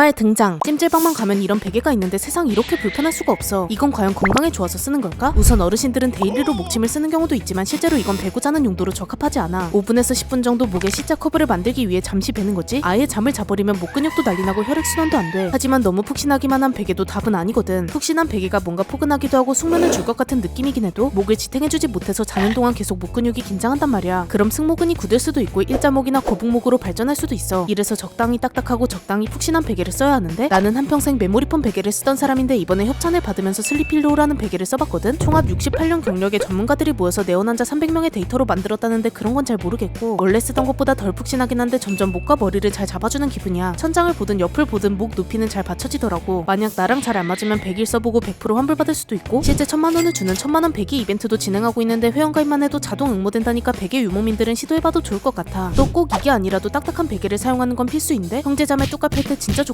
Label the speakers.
Speaker 1: 얼마의 등장. 찜질방만 가면 이런 베개가 있는데 세상이 이렇게 불편할 수가 없어. 이건 과연 건강에 좋아서 쓰는 걸까? 우선 어르신들은 데일리로 목침을 쓰는 경우도 있지만 실제로 이건 배고 자는 용도로 적합하지 않아. 5분에서 10분 정도 목에 C자 커브를 만들기 위해 잠시 베는 거지? 아예 잠을 자버리면 목 근육도 난리나고 혈액순환도 안 돼. 하지만 너무 푹신하기만 한 베개도 답은 아니거든. 푹신한 베개가 뭔가 포근하기도 하고 숙면을 줄 것 같은 느낌이긴 해도 목을 지탱해주지 못해서 자는 동안 계속 목 근육이 긴장한단 말이야. 그럼 승모근이 굳을 수도 있고 일자목이나 거북목으로 발전할 수도 있어. 이래서 적당히 딱딱하고 적당히 푹신한 베개를 써야 하는데 나는 한평생 메모리폼 베개를 쓰던 사람인데 이번에 협찬을 받으면서 슬리필로우라는 베개를 써봤거든. 총합 68년 경력의 전문가들이 모여서 네오난자 300명의 데이터로 만들었다는데 그런 건 잘 모르겠고 원래 쓰던 것보다 덜 푹신하긴 한데 점점 목과 머리를 잘 잡아주는 기분이야. 천장을 보든 옆을 보든 목 높이는 잘 받쳐지더라고. 만약 나랑 잘 안 맞으면 100일 써보고 100% 환불받을 수도 있고 실제 천만 원을 주는 천만 원 베개 이벤트도 진행하고 있는데 회원가입만 해도 자동 응모된다니까 베개 유모민들은 시도해봐도 좋을 것 같아. 또 꼭 이게 아니라도 딱딱한 베개를 사용하는 건 필수인데 형제자매 뚝갑 할때 진짜 좋